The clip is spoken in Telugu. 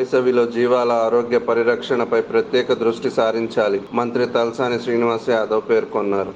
వేసవిలో జీవాల ఆరోగ్య పరిరక్షణపై ప్రత్యేక దృష్టి సారించాలి మంత్రి తలసాని శ్రీనివాస్ యాదవ్ పేర్కొన్నారు.